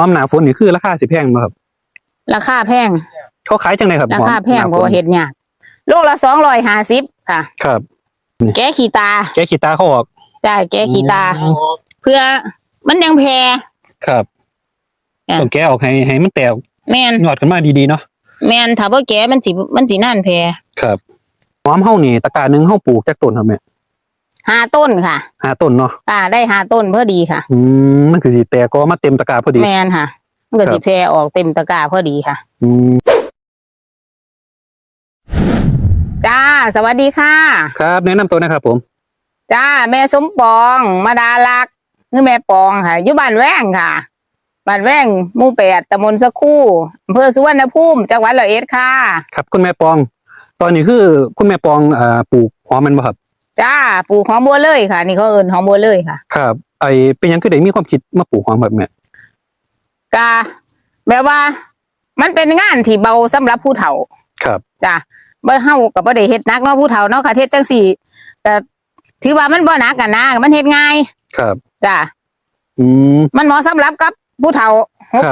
อมหนาฝนนี่คือราคาสิแพงบ่ครับ ราคาแพง เขาขายจังไดครับราหอมคาแพงหน้เพราะว่าเห็ดยากโลละสองร้อยห้าสิบค่ะ ครับ แก้ขี้ตา แกะขี้ตาเขาออกได้แก้ขี้ตาอืมเพื่อมันยังแพรครับอะต้องแกะออกให้ให้มันแตกแมนยอดขึ้นมาดีๆเนาะแมนถ้าว่าแก้มันสิมันสินั่นแพรครับหอมเฮานี่ตะกร้าหนึงเฮาปลูกจักต้นครับแม่ ห้าต้นค่ะห้าต้นเนาะอ่าได้ห้าต้นพอดีค่ะ อืมมันคือสิแตกก็มาเต็มตะกร้าพอดี แมนค่ะ มันก็ครัสิบแพรออกเต็มตะกร้าพอดีค่ะ อืมจ้า สวัสดีค่ะ ครับแนะนำตัวนะครับผม จ้า แม่สมปองมาดาลักษณ์คือแม่ปองค่ะอยู่บ้านแว้งค่ะบ้านแว้งหมู่แปดตำบลสะคู่อำเภอสุวรรณภูมิจังหวัดร้อยเอ็ดค่ะ ครับ คุณแม่ปอง ตอนนี้คือคุณแม่ปองอ่าปลูกหอมแมันบ่ครับ จ้าปลูกหอมบัวเลยค่ะ นี่เขาเอิ้นหอมบัวเลยค่ะ ครับ ไอเป็นหยังคือได้มีความคิดมาปลูกหอมแบบแม่กาแบบว่า มันเป็นงานที่เบาสำหรับผู้เฒ่าครับ จ้ะบ่เฮาก็บ่ได้เฮ็ดหนักเนาะผู้เฒ่าเนาะค่ะเฮ็ดจังซี่แต่ถือว่ามันบ่หนักกันนะมันเฮ็ดง่ายครับ จ้ะอืม มันเหมาะสำหรับกับผู้เฒ่าครับ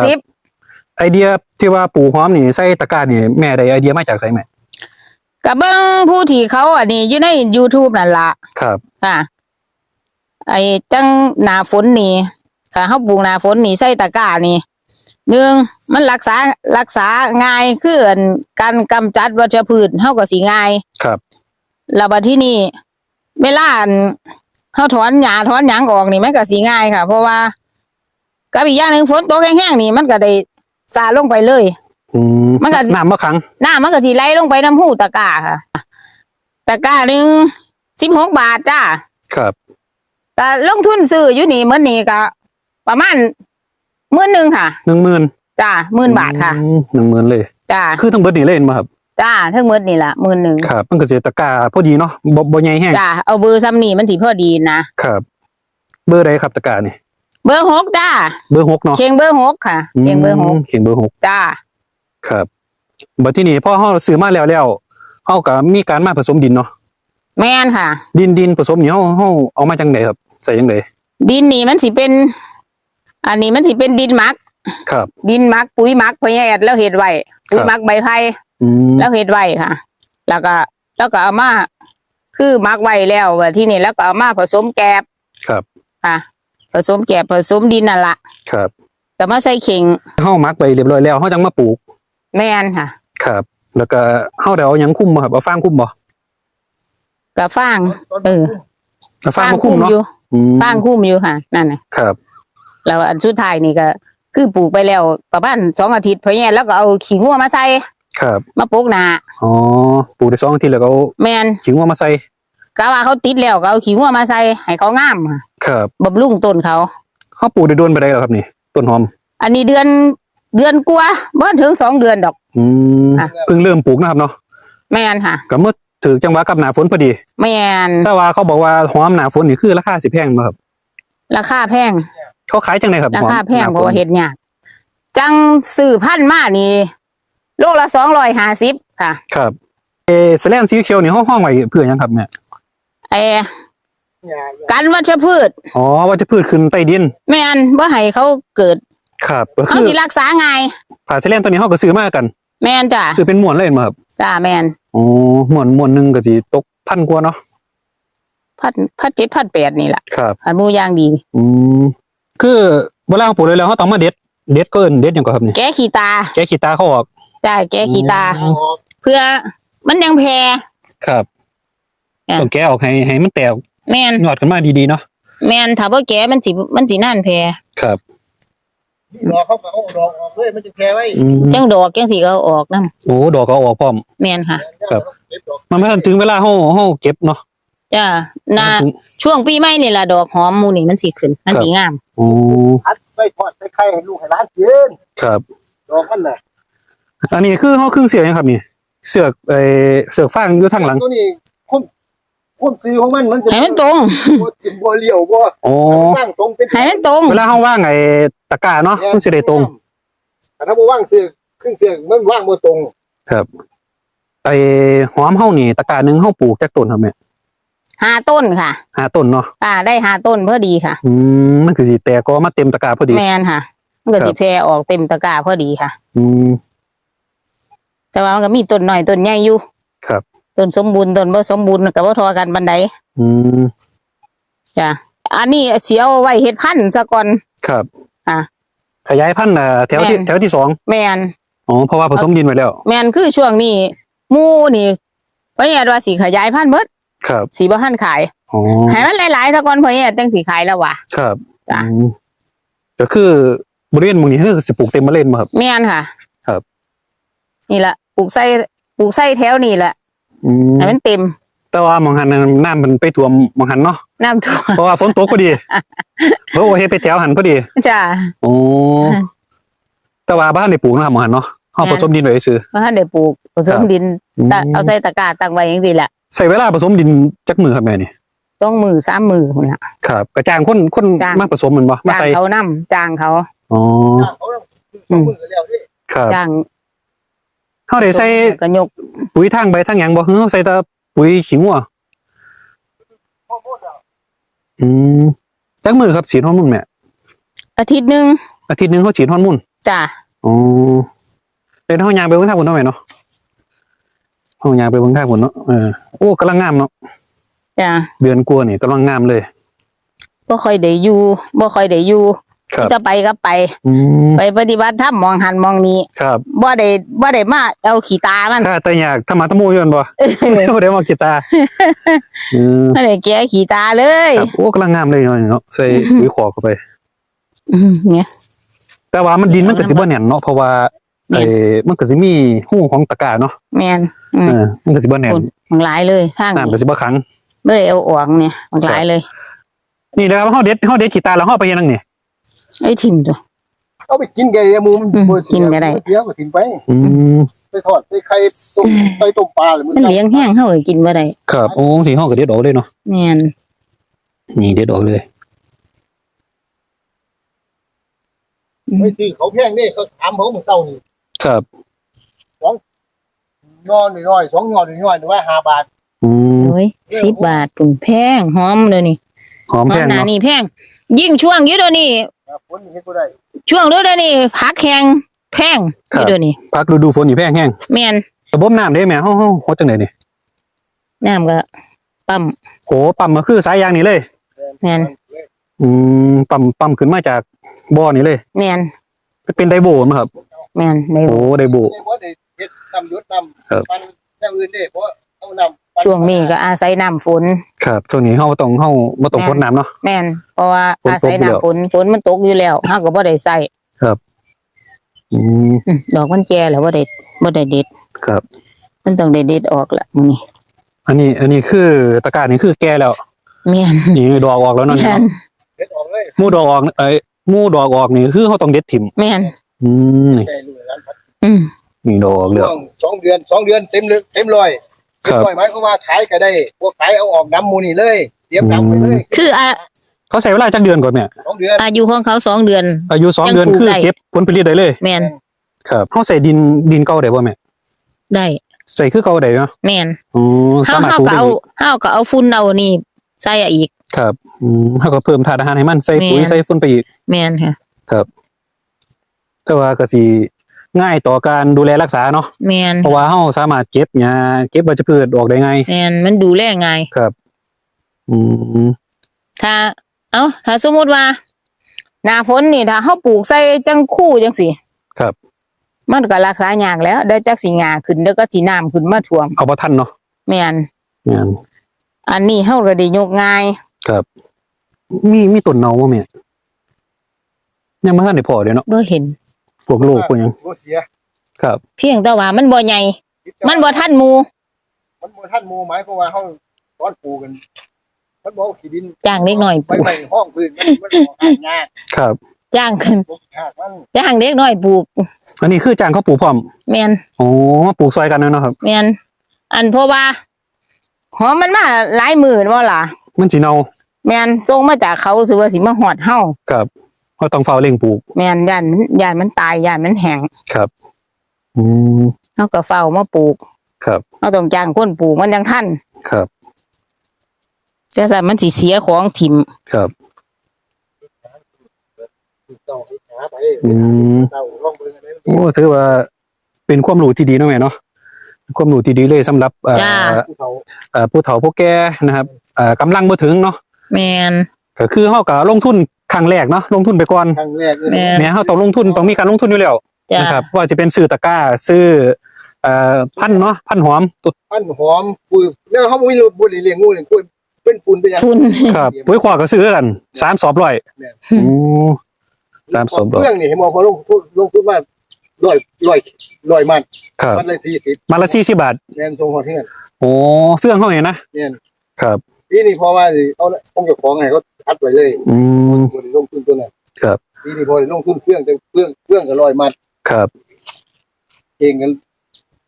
60 ไอเดียที่ว่าปลูกหอมนี่ใส่ตะกร้านี่แม่ได้ไอเดียมาจากไสแม่ ก็เบิ่งผู้ที่เขาอันนี้อยู่ใน YouTube นั่นล่ะครับ ค่ะ ไอ้จังหน้าฝนนี่ค่ะเฮาปลูกหน้าฝนนี่ใส่ตะกร้านี่หนึ่งมันรักษารักษาง่ายคืออันการกำจัดวัชพืชเฮาก็สิง่ายครับ แล้วบัดที่นี่เวลาอั่นเฮาถอนหญ้าถอนหยังออกนี่มันก็สิง่ายค่ะ เพราะว่ากับอีกอย่างหนึ่งฝนตกแห้งๆนี่มันก็ได้สาดลงไปเลย อืมมันก็ น้ำมะขังน้ำมันก็สิไหลลงไปน้ำหูตะกร้าค่ะตะกร้าหนึ่งสิบหกบาทจ้าครับแต่ลงทุนซื้ออยู่นี่เมื่อนี้ก็ประมาณหมื่นหนึ่งค่ะหนึ่งหมื่นจ้าหมื่นบาทค่ะอืมหนึ่งหมื่นเลย จ้าคือทั้งเบิดนี่เลยเห็นบ่ครับจ้าทั้งหมดนี่ละหมื่นหนึ่งครับ มันก็สิตะกร้าพอดีเนาะบ่บ่ใหญ่แห้งจ้าเอาเบอร์ซ้ำนี่มันถีพอดีนะครับ เบอร์ใดครับตะกร้านี่เบอร์หกจ้าเบอร์หกเนาะเคียงเบอร์หกค่ะเคียงเบอร์หกมเขียงเบอร์หกจ้า ครับบัดที่นี่พอเฮาซื้อมาแล้วแล้วเฮาก็มีการมาผสมดินเนาะแม่นค่ะ ดินดินผสมนี่เฮาเฮาเอามาจังไดครับ ใส่จังไดดินนี่มันสิเป็น อันนี้มันสิเป็นดินหมัก ครับ ดินหมักปุ๋ยหมักพญาแอดแล้วเห็ดไว้ปุ๋ยหมักใบไผ่อืมแล้วเห็ดไว้ค่ะ แล้วก็ แล้วก็เอามาคือหมักไว้แล้วว่าที่นี่แล้วก็เอามาผสมแกบครับค่ะผสมแกบผสมดินนั่นละครับก็มาใส่เข่งเฮามักไปเรียบร้อยแล้วเฮาจังมาปลูก แม่นค่ะครับ แล้วก็เฮาได้เอาหยังคุ้มบ่ครับเอาฟางคุ้มบ่กับฟาง เออเอาฟางมาคุ้มเนาะอยู่อืมฟางคุ้มอยู่ค่ะ นั่นน่ะ ครับ แล้วอันสุดท้ายนี่ก็ คือปลูกไปแล้วประมาณสองอาทิตย์พญาแอดแล้วก็เอาขี้งัวมาใส่ครับมาปลูกหนาอ๋อปลูกได้สองอาทิตย์แล้วก็เอาแม่นขิงว่ามาใส่กะว่าเขาติดแล้วก็เอาขี้งัวมาใส่ให้เขางามค่ะครับบำรุงต้นเขาเฮาปลูกได้โดนไปได้แล้วครับนี่ต้นหอม อันนี้เดือน เดือนกว่าบ่ถึงสองเดือนดอก อืมค่ะ เพิ่งเริ่มปลูกนะครับเนาะแม่นค่ะ ก็เมื่อถือจังหวะกับหน้าฝนพอดี แม่นแต่ว่าเขาบอกว่าหอมหน้าฝนนี่คือราคาสิแพงบ่ครับราคาแพง เขาขายจังไดครับราหอมคาแพงหน้เพราะว่าเฮ็ดยากจังซื้อพันธุ์มานี่โลละสองร้อยห้าสิบค่ะ ครับเอแสลนสีเขียวนี่เฮาห้องไว้เพื่อหยังครับแม่ไอ้กันวัชพืช อ๋อว่าจะพืชขึ้นใต้ดินแม่นบ่ให้เขาเกิด ครับก็เขาคือสิรักษาง่ายผ่าแสลนตัวนี้เฮาก็ซื้อมากันแม่นจ้ะซื้อเป็นม้วนเลยมาครับจ้าแม่นอ๋อม้วนม้วนหนึงก็สิตกพันกว่าเนาะพันพันเจ็ดพันแปดนี่แหละครับ อันหมูย่างดี อืมคือเวลาเราปลูกเลยแล้วเขาต้องมาเด็ด เด็ดก็เอิ้นเด็ดหยังก็ครับนี่แก้ขี้ตาแกะขี้ตาเขาออกจ้าแก้ขี้ตา อืมเพื่อมันยังแพรครับอะ ต้องแกะออกให้ให้มันแตกแม่นยอดขึ้นมาดีๆเนาะแม่นถ้าบ่แก้มันสิมันสินั่นแพรครับ ดอกเขาก็เอาดอกออกเลยมันจะแพ้ไว้อืมจังดอกจังสิก็เอาออกนํโอ้ดอกก็เอาออกพร้อม แม่นค่ะ ครับ เก็บดอกมันไม่ทันถึงเวลาเฮาเฮาเก็บเนาะจ้านาถึงช่วงปีใหม่นี่ล่ะดอกหอมหมูนี่มันสิขึ้น มันครับสิงาม โอ้พัดไปทอดไปไข่ให้ลูกให้หลานกินครับ ดอกมันน่ะอันนี้คือเฮาครึ่งเสียงครับนี่ เสือกไอ้เสือกฟางอยู่ทางหลัง ตัวนี้คุณ คุณซื้อของมันมันจะให้มันตรงบ่กินบ่เลี้ยวบ่โอ้ว่างตรงเป็นให้มันตรง เวลาเฮาว่างไอ้ตะกร้าเนาะมันสิได้ตรงแต่ถ้าบ่ว่างซื้อครึ่งเสียงมันว่างบ่ตรงไอ้หอมเฮานี่ตะกร้าหนึงเฮาปลูกจักต้นครับแม่ห้าต้นค่ะห้าต้นเนาะอ่าได้ห้าต้นพอดีค่ะ อืมมันคือสิแตกก็มาเต็มตะกร้าพอดี แม่นค่ะ มันก็ครับสิแพร่ออกเต็มตะกร้าพอดีค่ะ อืมแต่ว่ามันก็มีต้นหน่อยต้นใหญ่อยู่ครับ ต้นสมบูรณ์ต้นบ่สมบูรณ์ก็บ่ทอกันบันไดอืมจ้ะอันนี้เสียเอาไว้เฮ็ดพันธุ์ซะก่อน ครับ อะ ขยายพันธุ์อ่าแถวที่แม่น แถวที่สองแม่นอ๋อเพราะว่าผสมดินไว้แล้ว แม่นคือช่วงนี้หมู่นี่เพราะเนี่ยว่าสิขยายพันธุ์เบิดครับสิบ่ทันขายอ๋อให้มันหลายๆซะก่อนเพราะเนี่ยจังสิขายแล้วว่ะ ครับจ้ะ อืมก็คือบริเวณหมึงนี้คือสิปลูกเต็มเมล็ดมาครับ แม่นค่ะครับ นี่แหละปลูกไส้ปลูกไส้แถวนี่แหละ อืมให้มันเต็มแต่ว่าหมองหันนั้นน้ำมันไปท่วมหมองหันเนาะน้ำท่วมเพราะว่าฝนตกพอดีเพราะว่าเฮ็ดไปแถวหันพอดีจ้ะโอ้แต่ว่าบ้านได้ปลูกนะครับหมองหันเนาะเฮาแม่นผสมดินไว้ซื่อ เพราะถ้าได้ปลูกผสคมรับ ดินอืมตะเอาใส่ตะกร้าตั้งไว้อย่างนี้แหละใส่เวลาผสมดินจักมือครับแม่นี่ต้องมือสามมือพุ่นน่ะครับกระจ้างคนคนจ้าง มาผสมแมันบ่มาจ้างใส่เขานํจ้างเขา อ๋อเขาต้องสองมือแล้วที่ครับ จ้าง เฮาได้ใส่ก็ยกปุ๋ยทางใบทางหยังบ่คือเฮาใส่แต่ปุ๋ยขี้งัวพ่อพูดแล้วอืมจักมือครับฉีดฮอร์โมนแม่อาทิตย์หนึงอาทิตย์หนึงเขาฉีดฮอร์โมนจ้ะอ๋อเป็นเฮายางไปเบิ่งทางพุ่นเนาะแม่เนาะเฮายางไปเบิ่งทางพุ่นเนาะเออโอ้กำลังงามเนาะจ้ะเดือนกว่านี่กำลังงามเลยบ่ค่อยได้อยู่บ่ค่อยได้อยู่ ครับ จะไปก็ไป อืมไปปฏิบัติธรรมมองหันมองนี้ครับบ่ได้บ่ได้มาเอาขี้ตามันถ้าแต่อยากทำมาตะมูอยนบ่บ่ได้มากีตาร์อืมบ่ได้แก้ขี้ตาเลยครับโอ้กำลังงามเลยเนาะเนาะใส่ปุ๋ยขอกเข้าไป อืมเนี่ย แต่ว่ามันดินมันก็สิบ่แน่นเนาะเพราะว่าแน่ไอ้น มันก็สิมีหูของตะกร้าเนาะแม่นอืมเออมันก็สิบ่แน่นคุณมันหลายเลยทางน้ำก็นี้สิบ่ขัง บ่ได้เอาออกเนี่ยมันหลายเลย นี่นะครับเฮาเด็ดเฮาเด็ดกีตาร์แล้วเฮาไปเฮ็ดหยังนี่ ไอ้ทิมตัว เอาไปกินไก่มูมันอืมบ่เสียกินก็ได้ เสียก็ทิ้งไป อืมไปทอดไปไข่ต้มไปต้มปลาหรือมันเลี้ยงแห้งเฮาก็กินบ่ได้ครับโอ้สิเฮาก็เด็ดออกเลยเนาะแม่นนี่เด็ดออกเลย ไปซื้อเขาแพงนี่เขาถามเขาเมื่อเช้านี่ครับ นอนน้อยๆสองนอนน้อยๆหรือว่าห้าบาทอืมโอ้ย10บาทปุ่นแพงหอมเลยนี่หอมหอแพมงหนาเนาะนี่แพงยิ่งช่วงอยู่เดี๋ยวนี้ คนเฮ็ดบ่ได้ช่วงฤดูนี้ผักแห้งแพงอยู่เดี๋ยวนี้พักฤดูฝนนี่แพงแฮงแม่นระบบน้ำเด้แม่เฮาเฮาเฮาจังไดนี่น้ำก็ปั๊มโอ้ปั๊มก็คือสายยางนี่เลย แม่นอืมปั๊มปั๊มขึ้นมาจากบ่อนี่เลย แม่นเป็นไดโบมั้งครับ แม่นได้โอ้ไดโบ ได้บ่ได้เฮ็ดน้ำหยดน้ครับำปันแนวอื่นเด้เพราะเอาน้ำปั ช่วงนี้ก็อาศัยน้ำฝน ครับช่วงนี้เฮาต้องเฮาบ่ต้องแม่นพ่นน้ำเนาะแม่นเพราะว่าฝนตกอาศัยอยู่แล้วน้ำฝนฝนมันตกอยู่แล้วเฮาก็บ่ได้ใส่อืมอืมดอกมันแก่แล้วบ่ได้บ่ได้เด็ดครับ มันต้องได้เด็ดออกละมื้อนี้อันนี้ อันนี้คือตะกร้านี่คือแก่แล้วแม่นนี่ดอกออกแล้วเนาะนี่แม่นเนาะเฮ็ดออกเลยหมู่ดอกออกเอ้ยหมู่ดอกออกนี่คือเฮาต้องเด็ดถิ่มแม่นอืมนี่ได้ลูกหลานพัดอืมนี่ดอกออกแล้วช่วงสองเดือนสองเดือนเต็มเลยเต็มร้อย คเต็มรับร้อยหมายความว่าขายก็ได้พวกขายเอาออกน้ำมูนี่เลยเตรียมน้ำไปเลยคืออาเขาใช้เวลาจักเดือนก่อนแม่สองเดือนอายุของเขาสองเดือน อายุสองยังเดือนปลูกคือได้ เก็บผลผลิตได้เลย แม่นครับเฮาใส่ดินดินเก่าได้บ่แม่ได้ใส่คือเก่าได้เนาะแม่นอ๋อเฮาสามารถเฮาปลูกก็ได้เอาอีกเฮาก็เอาฝุ่นเอานี่ใส่อีก ครับอืมเฮาก็เพิ่มธาตุอาหารให้มันใส่ปุ๋ยแม่น ใส่ฝุ่นไปอีก แม่นค่ะ แต่ว่าก็สิ ง่ายต่อการดูแลรักษาเนาะแม่นเพราะว่าเฮาสามารถเก็บหญ้าเก็บวัชพืชออกได้ง่ายแม่นมันดูแลง่ายอืมถ้า เอ้าถ้าสมมุติว่าหน้าฝนนี่ถ้าเฮาปลูกใส่จังคู่จังซี่ครับ มันก็รักษายากแล้วเดี๋ยวจักสิงาขึ้นเดี๋ยวก็สิน้ำขึ้นมาท่วมเอาบ่ทันเนาะแม่นงานอันนี้เฮาก็ได้ยกง่าย ครับ มีมีต้นเนาบ่แม่ยังบ่ทันได้พอเด้เนาะบ่เห็น พวกโรคพวกหยัง บ่เสียครับ เพียงแต่ว่ามันบ่ใหญ่ มันบ่ทันหมู่มันบ่ทันหมู่หมายความว่าเฮาตอนปลูกกัน มันบ่เอาขี้ดินจ้างเล็กน้อยปไปลูกไปห้องพื้นมันมันออกหายากครับ จ้างขึ้นปลูกหากมันจ้างเล็กน้อยปลูกอันนี้คือจ้างเขาปลูกพร้อมแม่นอ๋อมาปลูกซอยกันเนาะครับ แม่นอันเพราะว่าหอมมันมาหลายหมื่นบ่ล่ะ มันสิเนา แม่นส่งมาจากเขาสิว่าสิมาฮอดเฮาครับ เฮาต้องเฝ้าเร่งปลูก แม่นย่านมันย่านมันตายย่านมันแห้งครับ อืมเฮาก็เฝ้ามาปลูกครับ เฮาต้องจ้างคนปลูกมันยังทันครับจะสั่นมันสิเสียของถิ่มครับติดต่อหาไปอืม เราลองเบิ่งอันนั้นโอ้ถือว่าเป็นความรู้ที่ดีเนาะแม่เนาะความรู้ที่ดีเลยสำหรับเอ่อจ้า ภูเขาเอ่อผู้เฒ่าผู้แก่นะครับเอ่อกำลังบ่ถึงเนาะแมนก็คือเฮาก็ลงทุน ครั้งแรกเนาะลงทุนไปก่อนครั้งแรกเลยแม่แม้เฮาต้องลงทุนต้องมีการลงทุนอยู่แล้วจ้านะครับว่าจะเป็นซื้อตะกร้าซื้อเอ่อพันธุ์เนาะพันธุ์หอมตุพันหอมปุยแล้วเขาบ่มีรถบ่ได้เลี้ยงงูเลี้ยงกล้วยเป็นฝุ่นไปยังทุนครับปุ๋ยขวาก็ซื้อกันสามสอบร้อยแม่นโอ้สามสอบร้อยเครื่องนี่เห็นบ่พอลงทุนลงทุนมาร้อยร้อยร้อยมันครับ มันเลย40มาละสี่สิบบาทแม่นส่งฮอดเฮือนโอ้เฟื่องเฮาเนี่ยนะ แม่นครับปีนี้พอว่าสิเอาองค์เจ้าของให้เขา อัดไว้เลยอืมบ่ได้ลงทุนตัวนั้นครับปีนี้พอได้ลงทุนเครื่องจังเครื่องเครื่องก็ร้อยมัดครับเก่งกัน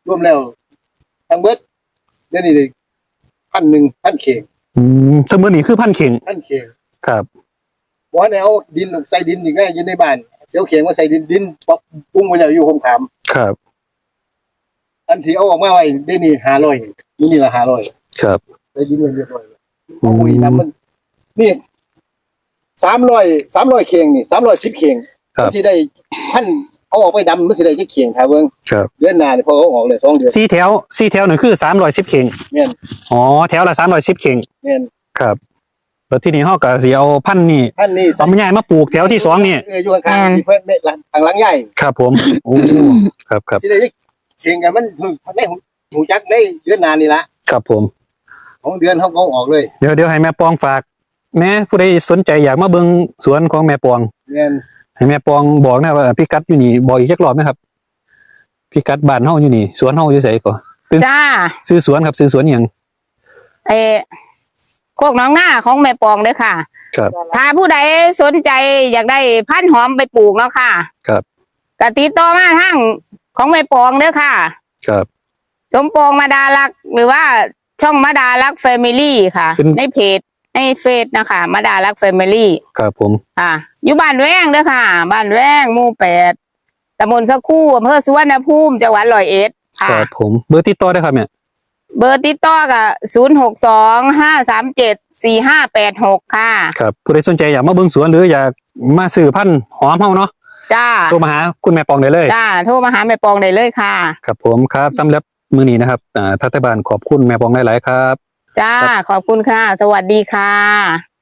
รวมแล้วทั้งเบิดเดี๋ยวนี้ได้พันหนึ่งพันเข่งอืมทั้งหมดนี้คือพันเข่งพันเข่งครับบ่ให้เอาดินใส่ดินอีกไงอยู่ในบ้านเสียวเข่งมาใส่ดินดินปรับปรุงไว้แล้วอยู่ผมถามครับ อันที่เอาออกมาไว้ได้นี่500นี่นี่ละ500ครับได้ดินไว้เรียบร้อยแล้วอืปุ๋ยมน้ำมันนี่ 300 300เข่งนี่310เข่งครับ มันสิได้พันเอาออกไปดำมันสิได้จักเข่งถ้าเบิ่งครับเดือนหน้านี่พอเอาออกเลยสองเดือนสี่แถวสี่แถวหนึ่งคือสามร้อยสิบเข่งแม่นอ๋อแถวละสามร้อยสิบเข่งแม่นครับแล้วที่นี่เฮาก็สิเอาพันธุ์นี่ท่านนี่เอามาย้ายมาปลูกแถวที่สองนี่เอออยู่ข้างๆที่เพิ่นแม่หลังข้างหลังใหญ่ครับผมโอ้ครับครับสิได้เข่งกันมันได้หูหูจักได้เดือนหน้านี่ละครับผมของเดือนเขาก็เอาออกเลย เดี๋ยวเดี๋ยวให้แม่ปองฝาก แม่ผู้ใดสนใจอยากมาเบิ่งสวนของแม่ปองแม่นให้แม่ปองบอกนะว่าพิกัดอยู่นี่บอกอีกจักรอบนะครับพิกัดบ้านเฮาอยู่นี่สวนเฮาอยู่ไสก่อเป็นจ้าซื้อสวนครับซื้อสวนหยังเออโคกน้องหน้าของแม่ปองเด้อค่ะ ครับ ถ้าผู้ใดสนใจอยากได้พันธุ์หอมไปปลูกเนาะค่ะครับ กติดต่อมาทางของแม่ปองเด้อค่ะ ครับ สมปองมาดารัก หรือว่าช่องมาดารักแฟมิลี่ค่ะ เป็น ในเพจ ในเฟซนะคะมาดารักแฟมิลี่ครับผมค่ะอยู่บ้านแว้งเด้อค่ะ บ้านแว้งหมู่แปดตำบลสะคู่อำเภอสุวรรณภูมิจังหวัดร้อยเอ็ดคค่ะรับผมเบอร์ติดต่อได้ครับเนี่ยเบอร์ติดต่อกับศูนย์หกสองห้าสามเจ็ดสี่ห้าแปดหกค่ะ ครับผู้ใดสนใจอยากมาเบิ่งสวนหรืออยากมาซื้อพันธุ์หอมเฮาเนาะจ้าโทรมาหาคุณแม่ปองได้เลยจ้าโทรมาหาแม่ปองได้เลยค่ะ ครับผมครับสำหรับมื้อนี้นะครับอ่าทัตบานขอบคุณแม่ปองหลายๆครับ จ้า ขอบคุณค่ะ สวัสดีค่ะ